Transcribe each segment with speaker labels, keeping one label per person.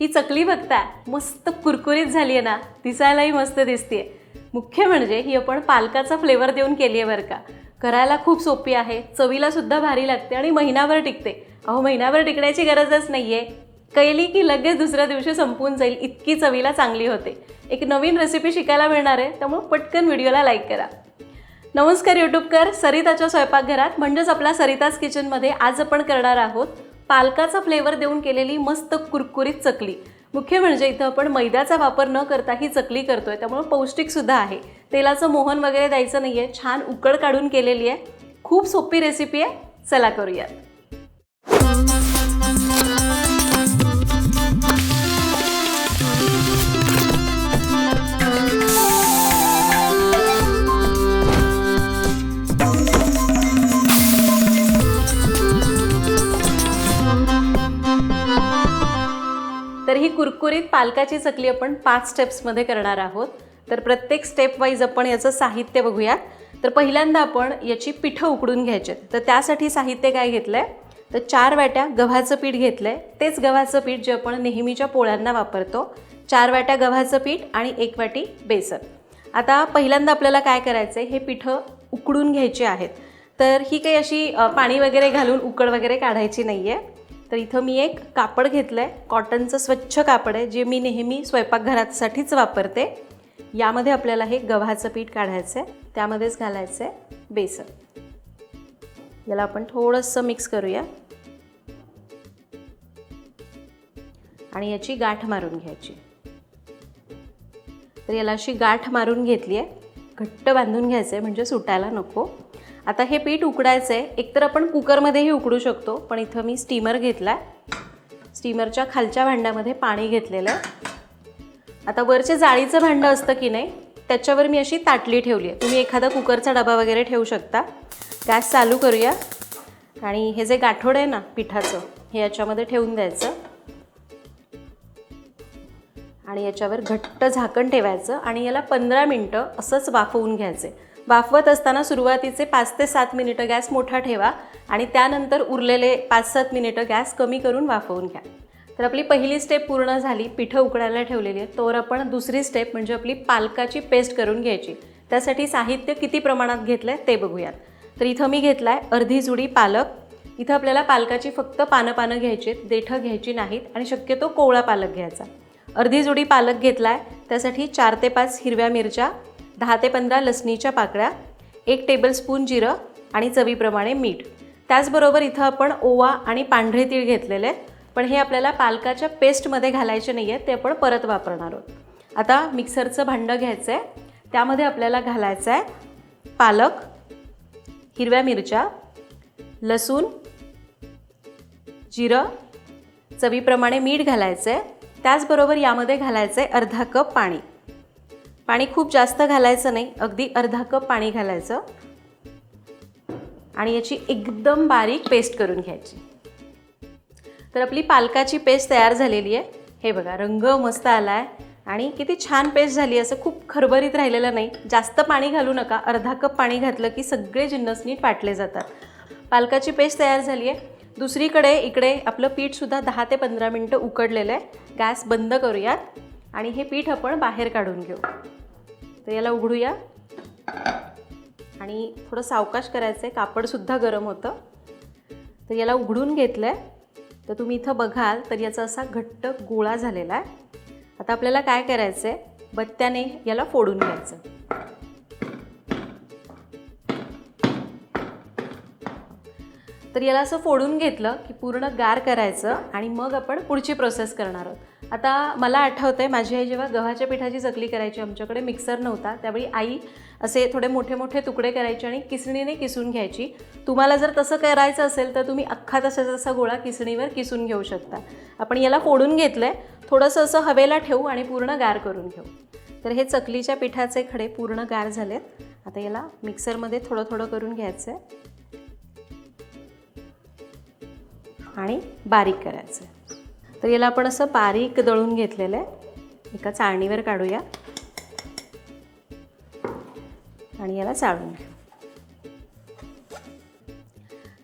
Speaker 1: ही चकली बघता मस्त कुरकुरीत झाली आहे ना दिसायलाही मस्त दिसते मुख्य म्हणजे ही आपण पालकाचा फ्लेवर देऊन केली आहे बरं का. करायला खूप सोपी आहे चवीला सुद्धा भारी लागते आणि महिनाभर टिकते. अहो महिनाभर टिकण्याची गरजच नाही आहे कैली की लगेच दुसऱ्या दिवशी संपून जाईल इतकी चवीला चांगली होते. एक नवीन रेसिपी शिकायला मिळणार आहे त्यामुळे पटकन व्हिडिओला लाईक करा. नमस्कार यूट्यूबकर सरिताच्या स्वयंपाकघरात म्हणजेच आपल्या सरिताज किचनमध्ये आज आपण करणार आहोत पालकाचा फ्लेवर देऊन केलेली मस्त कुरकुरीत चकली. मुख्य म्हणजे इथं आपण मैद्याचा वापर न करता ही चकली करतोय त्यामुळे पौष्टिकसुद्धा आहे. तेलाचं मोहन वगैरे द्यायचं नाही आहे छान उकड काढून केलेली आहे. खूप सोपी रेसिपी आहे. चला करूयात. पालकाची चकली आपण पाच स्टेप्समध्ये करणार आहोत. तर प्रत्येक स्टेप वाईज आपण याचं साहित्य बघूयात. तर पहिल्यांदा आपण याची पिठं उकडून घ्यायचे. तर त्यासाठी साहित्य काय घेतलं आहे तर चार वाट्या गव्हाचं पीठ घेतलं आहे तेच गव्हाचं पीठ जे आपण नेहमीच्या पोळ्यांना वापरतो चार वाट्या गव्हाचं पीठ आणि एक वाटी बेसन. आता पहिल्यांदा आपल्याला काय करायचं आहे हे पिठं उकडून घ्यायची आहेत. तर ही काही अशी पाणी वगैरे घालून उकड वगैरे काढायची नाही आहे तर इथं मी एक कापड घेतलं आहे कॉटनचं स्वच्छ कापड आहे जे मी नेहमी स्वयंपाकघरासाठीच वापरते. यामध्ये आपल्याला हे गव्हाचं पीठ काढायचं आहे त्यामध्येच घालायचं आहे बेसन. याला आपण थोडंसं मिक्स करूया. आणि याची गाठ मारून घ्यायची. तर याला अशी गाठ मारून घेतली आहे घट्ट बांधून घ्यायचं आहे म्हणजे सुटायला नको. आता हे पीठ उकडायचं आहे एकतर आपण कुकरमध्येही उकडू शकतो पण इथं मी स्टीमर घेतला आहे स्टीमरच्या खालच्या भांड्यामध्ये पाणी घेतलेलं आहे. आता वरचे जाळीचं भांडं असतं की नाही त्याच्यावर मी अशी ताटली ठेवली आहे. तुम्ही एखादा कुकरचा डबा वगैरे ठेवू शकता. गॅस चालू करूया. आणि हे जे गाठोड आहे ना पिठाचं हे याच्यामध्ये ठेवून द्यायचं. आणि याच्यावर घट्ट झाकण ठेवायचं आणि याला पंधरा मिनटं असंच वाफवून घ्यायचे. वाफवत असताना सुरुवातीचे पाच ते सात मिनिटं गॅस मोठा ठेवा आणि त्यानंतर उरलेले पाच सात मिनिटं गॅस कमी करून वाफवून घ्या. तर आपली पहिली स्टेप पूर्ण झाली पिठं उकडायला ठेवलेली आहे तर आपण दुसरी स्टेप म्हणजे आपली पालकाची पेस्ट करून घ्यायची. त्यासाठी साहित्य किती प्रमाणात घेतलं आहे ते बघूयात. तर इथं मी घेतला आहे अर्धी जुडी पालक. इथं आपल्याला पालकाची फक्त पानं पानं घ्यायची आहेत देठं घ्यायची नाहीत आणि शक्यतो कोवळा पालक घ्यायचा. अर्धी जुडी पालक घेतला आहे त्यासाठी चार ते पाच हिरव्या मिरच्या दहा ते पंधरा लसणीच्या पाकळ्या एक टेबलस्पून जिरं आणि चवीप्रमाणे मीठ. त्याचबरोबर इथं आपण ओवा आणि पांढरे तीळ घेतलेले आहेत पण हे आपल्याला पालकाच्या पेस्टमध्ये घालायचे नाही आहेत ते आपण परत वापरणार आहोत. आता मिक्सरचं भांडं घ्यायचं आहे त्यामध्ये आपल्याला घालायचं आहे पालक हिरव्या मिरच्या लसूण जिरं चवीप्रमाणे मीठ घालायचं आहे त्याचबरोबर यामध्ये घालायचं आहे अर्धा कप पाणी. पाणी खूप जास्त घालायचं नाही अगदी अर्धा कप पाणी घालायचं. आणि याची एकदम बारीक पेस्ट करून घ्यायची. तर आपली पालकाची पेस्ट तयार झालेली आहे. हे बघा रंग मस्त आला आहे आणि किती छान पेस्ट झाली असं खूप खरबरीत राहिलेलं नाही. जास्त पाणी घालू नका अर्धा कप पाणी घातलं की सगळे जिन्नस नीट वाटले जातात. पालकाची पेस्ट तयार झाली आहे. दुसरीकडे इकडे आपलं पीठसुद्धा दहा ते पंधरा मिनटं उकडलेलं आहे. गॅस बंद करूयात. आणि हे पीठ आपण बाहेर काढून घेऊ. तर याला उघडूया. आणि थोडं सावकाश करायचं आहे कापडसुद्धा गरम होतं. तर याला उघडून घेतलं आहे तर तुम्ही इथं बघाल तर याचा असा घट्ट गोळा झालेला आहे. आता आपल्याला काय करायचं आहे बत्त्याने याला फोडून घ्यायचं. तर याला असं फोडून घेतलं की पूर्ण गार करायचं आणि मग आपण पुढची प्रोसेस करणार आहोत. आता मला आठवतं आहे माझी आई जेव्हा गव्हाच्या पिठाची चकली करायची आमच्याकडे मिक्सर नव्हता त्यावेळी आई असे थोडे मोठे मोठे तुकडे करायचे आणि किसणीने किसून घ्यायची. तुम्हाला जर तसं करायचं असेल तर तुम्ही अख्खा तसा तसा गोळा किसणीवर किसून घेऊ शकता. आपण याला फोडून घेतलं आहे थोडंसं असं हवेला ठेवू आणि पूर्ण गार करून घेऊ. तर हे चकलीच्या पिठाचे खडे पूर्ण गार झालेत. आता याला मिक्सरमध्ये थोडं थोडं करून घ्यायचं आहे आणि बारीक करायचं आहे तर याला आपण असं बारीक दळून घेतलेलं आहे. एका चाळणीवर काढूया. आणि याला चाळून घेऊ.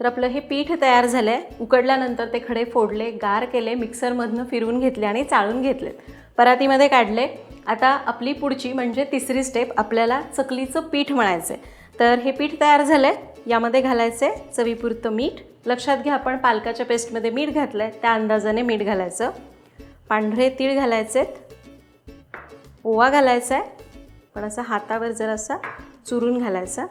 Speaker 1: तर आपलं हे पीठ तयार झालं आहे उकडल्यानंतर ते खडे फोडले गार केले मिक्सरमधनं फिरवून घेतले आणि चाळून घेतलेत. परातीमध्ये काढले. आता आपली पुढची म्हणजे तिसरी स्टेप आपल्याला चकलीचं पीठ म्हणायचं आहे तर हे पीठ तयार झालं आहे यामध्ये घालायचं आहे चवीपुरतं मीठ. लक्षात घ्या आपण पालकाच्या पेस्टमध्ये मीठ घातलं आहे त्या अंदाजाने मीठ घालायचं. पांढरे तीळ घालायचे आहेत ओवा घालायचा आहे पण असा हातावर जर असा चुरून घालायचा.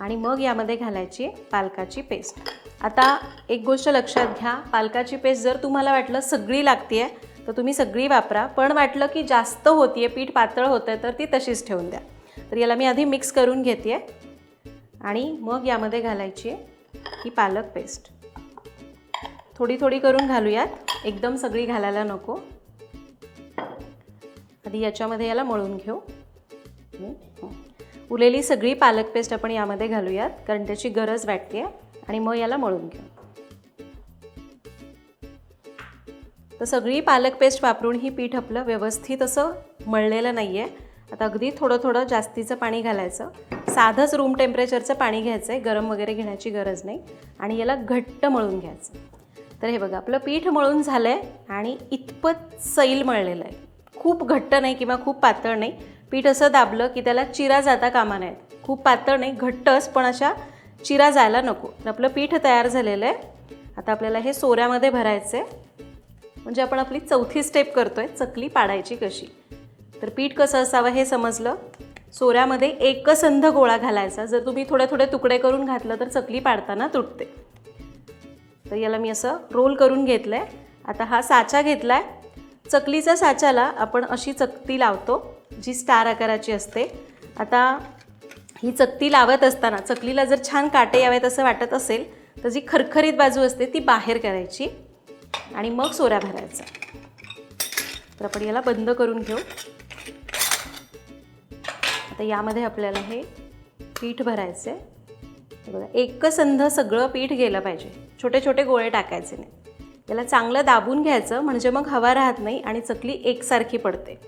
Speaker 1: आणि मग यामध्ये घालायची आहे पालकाची पेस्ट. आता एक गोष्ट लक्षात घ्या पालकाची पेस्ट जर तुम्हाला वाटलं सगळी लागते आहे तर तुम्ही सगळी वापरा. पण वाटलं की जास्त होती आहे पीठ पातळ होतं आहे तर ती तशीच ठेवून द्या. तर याला मी आधी मिक्स करून घेते आहे आणि मग यामध्ये घालायची आहे ही पालक पेस्ट थोडी थोडी करून घालूयात. एकदम सगळी घालायला नको. आधी याच्यामध्ये याला मळून घेऊ. उरलेली सगळी पालक पेस्ट आपण यामध्ये घालूयात कारण त्याची गरज वाटते आणि मग याला मळून घेऊ. तर सगळी पालक पेस्ट वापरून ही पीठ आपलं व्यवस्थित असं मळलेलं नाही आहे आता अगदी थोडं थोडं जास्तीचं पाणी घालायचं. साधंच रूम टेम्परेचरचं पाणी घ्यायचं आहे गरम वगैरे घेण्याची गरज नाही. आणि याला घट्ट मळून घ्यायचं. तर हे बघा आपलं पीठ मळून झालं आहे आणि इतपत सैल मळलेलं आहे. खूप घट्ट नाही किंवा खूप पातळ नाही. पीठ असं दाबलं की त्याला चिरा जाता कामा नाहीत खूप पातळ नाही घट्टच पण अशा चिरा जायला नको. तर आपलं पीठ तयार झालेलं आहे. आता आपल्याला हे सोऱ्यामध्ये भरायचं आहे म्हणजे आपण आपली चौथी स्टेप करतो आहे चकली पाडायची कशी? तर पीठ कसं असावं हे समजलं. सोऱ्यामध्ये एकसंध गोळा घालायचा. जर तुम्ही थोडे थोडे तुकडे करून घातलं तर चकली पाडताना तुटते. तर याला मी असं रोल करून घेतलं आहे आता हा साचा घेतला आहे चकलीच्या साच्याला आपण अशी चकती लावतो जी स्टार आकाराची असते. आता ही चकती लावत असताना चकलीला जर छान काटे यावेत असं वाटत असेल तर जी खरखरीत बाजू असते ती बाहेर करायची. आणि मग सोऱ्या भरायचा. तर आपण याला बंद करून घेऊ. आता यामध्ये आपल्याला हे पीठ भरायचं आहे बघा एकसंध सगळं पीठ गेलं पाहिजे. छोटे छोटे गोळे टाकायचे नाही. याला चांगलं दाबून घ्यायचं म्हणजे मग हवा राहत नाही आणि चकली एकसारखी पडते.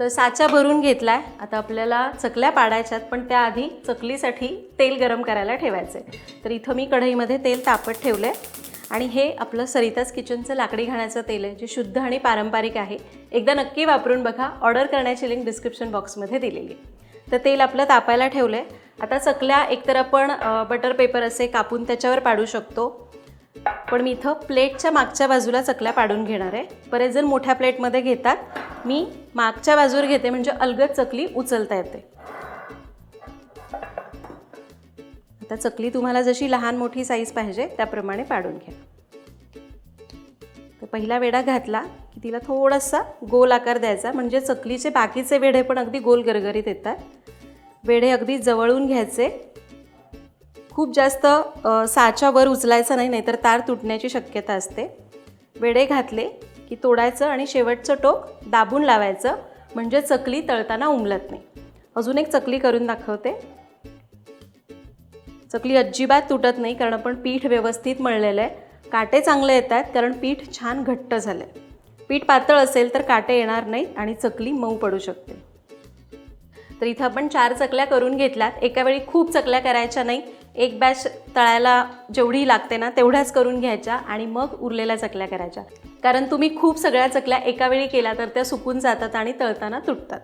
Speaker 1: तर साचा भरून घेतला आहे आता आपल्याला चकल्या पाडायच्यात पण त्याआधी चकलीसाठी तेल गरम करायला ठेवायचं आहे तर इथं मी कढईमध्ये तेल तापत ठेवलं आहे आणि हे आपलं सरिताज किचनचं लाकडी घाण्याचं तेल आहे जे शुद्ध आणि पारंपरिक आहे. एकदा नक्की वापरून बघा. ऑर्डर करण्याची लिंक डिस्क्रिप्शन बॉक्समध्ये दिलेली तर तेल आपलं तापायला ठेवलं आहे आता चकल्या एकतर आपण बटर पेपर असे कापून त्याच्यावर पाडू शकतो. पण मी इथं प्लेटच्या मागच्या बाजूला चकल्या पाडून घेणार आहे. बरेच जण मोठ्या प्लेटमध्ये घेतात. मी मागच्या बाजूवर घेते म्हणजे अलगद चकली उचलता येते. आता चकली तुम्हाला जशी लहान मोठी साईज पाहिजे त्याप्रमाणे पाडून घ्या. तर पहिला वेढा घातला की तिला थोडासा गोल आकार द्यायचा म्हणजे चकलीचे बाकीचे वेढे पण अगदी गोल गरगरीत येतात. वेढे अगदी जवळून घ्यायचे. खूप जास्त साच्यावर उचलायचं नाही नाहीतर तार तुटण्याची शक्यता असते. वेडे घातले की तोडायचं आणि शेवटचं टोक दाबून लावायचं म्हणजे चकली तळताना उमलत नाही. अजून एक चकली करून दाखवते. चकली अजिबात तुटत नाही कारण आपण पीठ व्यवस्थित मळलेलं आहे. काटे चांगले येत आहेत कारण पीठ छान घट्ट झालं आहे पीठ पातळ असेल तर काटे येणार नाहीत आणि चकली मऊ पडू शकते. तर इथं आपण चार चकल्या करून घेतल्यात. एका वेळी खूप चकल्या करायच्या नाही. एक बॅच तळायला जेवढी लागते ना तेवढ्याच करून घ्यायच्या आणि मग उरलेल्या चकल्या करायच्या. कारण तुम्ही खूप सगळ्या चकल्या एका वेळी केल्या तर त्या सुकून जातात आणि तळताना तुटतात.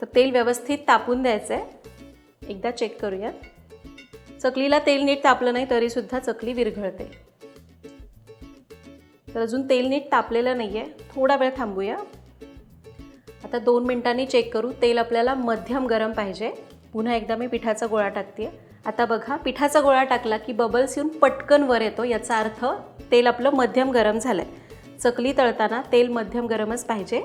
Speaker 1: तर तेल व्यवस्थित तापून द्यायचं आहे एकदा चेक करूया चकलीला तेल नीट तापलं नाही तरीसुद्धा चकली विरघळते. तर अजून तेल नीट तापलेलं नाही आहे थोडा वेळ थांबूया. आता दोन मिनटांनी चेक करू. तेल आपल्याला मध्यम गरम पाहिजे. पुन्हा एकदा मी पिठाचा गोळा टाकते आता बघा पिठाचा गोळा टाकला की बबल्स येऊन पटकन वर येतो. याचा अर्थ तेल आपलं मध्यम गरम झालं आहे चकली तळताना तेल मध्यम गरमच पाहिजे.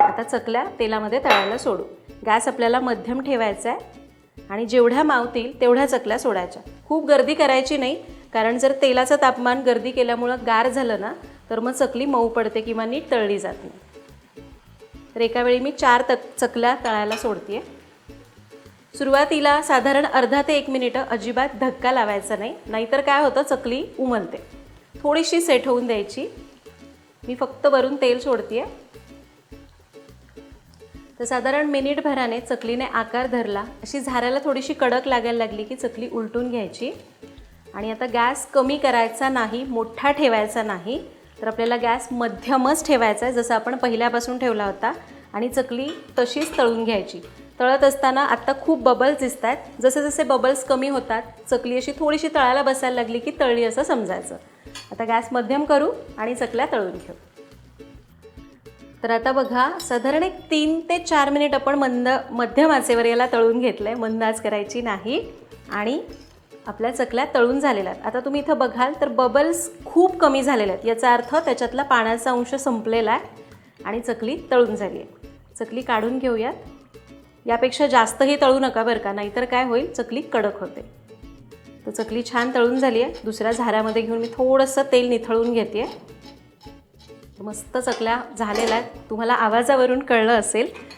Speaker 1: आता चकल्या तेलामध्ये तळायला सोडू. गॅस आपल्याला मध्यम ठेवायचा आहे आणि जेवढ्या मावतील तेवढ्या चकल्या सोडायच्या. खूप गर्दी करायची नाही कारण जर तेलाचं तापमान गर्दी केल्यामुळं गार झालं ना तर मग चकली मऊ पडते किंवा नीट तळली जात नाही. तर एका वेळी मी चार तक चकल्या तळायला सोडते सुरुवातीला साधारण अर्धा ते एक मिनिटं अजिबात धक्का लावायचा नाही नाहीतर काय होतं चकली उमलते. थोडीशी सेट होऊन द्यायची. मी फक्त वरून तेल सोडते तर साधारण मिनिटभराने चकलीने आकार धरला. अशी झाऱ्याला थोडीशी कडक लागायला लागली की चकली उलटून घ्यायची. आणि आता गॅस कमी करायचा नाही मोठा ठेवायचा नाही तर आपल्याला गॅस मध्यमच ठेवायचा आहे जसं आपण पहिल्यापासून ठेवला होता. आणि चकली तशीच तळून घ्यायची. तळत असताना आत्ता खूप बबल्स दिसत आहेत जसे जसे बबल्स कमी होतात चकली अशी थोडीशी तळायला बसायला लागली की तळली असं समजायचं. आता गॅस मध्यम करू आणि चकल्या तळून घेऊ. तर आता बघा साधारण एक तीन ते चार मिनिट आपण मंद मध्यम आचेवर याला तळून घेतलं आहे मंद आच करायची नाही. आणि आपल्या चकल्या तळून झालेल्या आहेत. आता तुम्ही इथं बघाल तर बबल्स खूप कमी झालेल्या आहेत. याचा अर्थ त्याच्यातला पाण्याचा अंश संपलेला आहे आणि चकली तळून झाली आहे. चकली काढून घेऊयात. यापेक्षा जास्तही तळू नका बरं का नाहीतर काय होईल? चकली कडक होते. तर चकली छान तळून झाली आहे. दुसऱ्या झाऱ्यामध्ये घेऊन मी थोडंसं तेल निथळून घेते आहे मस्त चकल्या झालेल्या आहेत. तुम्हाला आवाजावरून कळलं असेल.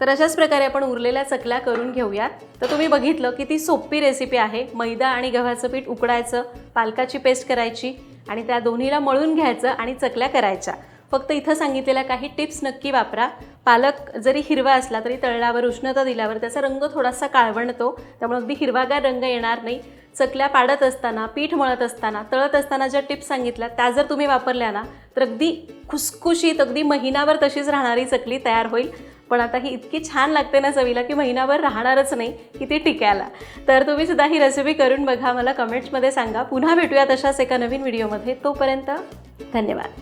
Speaker 1: तर अशाच प्रकारे आपण उरलेल्या चकल्या करून घेऊयात. तर तुम्ही बघितलं की ती सोपी रेसिपी आहे. मैदा आणि गव्हाचं पीठ उकडायचं पालकाची पेस्ट करायची आणि त्या दोन्हीला मळून घ्यायचं आणि चकल्या करायच्या. फक्त इथं सांगितलेल्या काही टिप्स नक्की वापरा. पालक जरी हिरवा असला तरी तळल्यावर उष्णता दिल्यावर त्याचा रंग थोडासा काळवणतो. त्यामुळे अगदी हिरवागार रंग येणार नाही. चकल्या पाडत असताना पीठ मळत असताना तळत असताना ज्या टिप्स सांगितल्या त्या जर तुम्ही वापरल्या ना तर अगदी खुसखुशीत अगदी महिनाभर तशीच राहणारी चकली तयार होईल. पण आता ही इतकी छान लागते ना चवीला की महिनाभर राहणारच नाही की ती टिकायला. तर तुम्ही सुद्धा ही रेसिपी करून बघा मला कमेंट्समध्ये सांगा. पुन्हा भेटूयात अशाच एका नवीन व्हिडिओमध्ये तोपर्यंत धन्यवाद.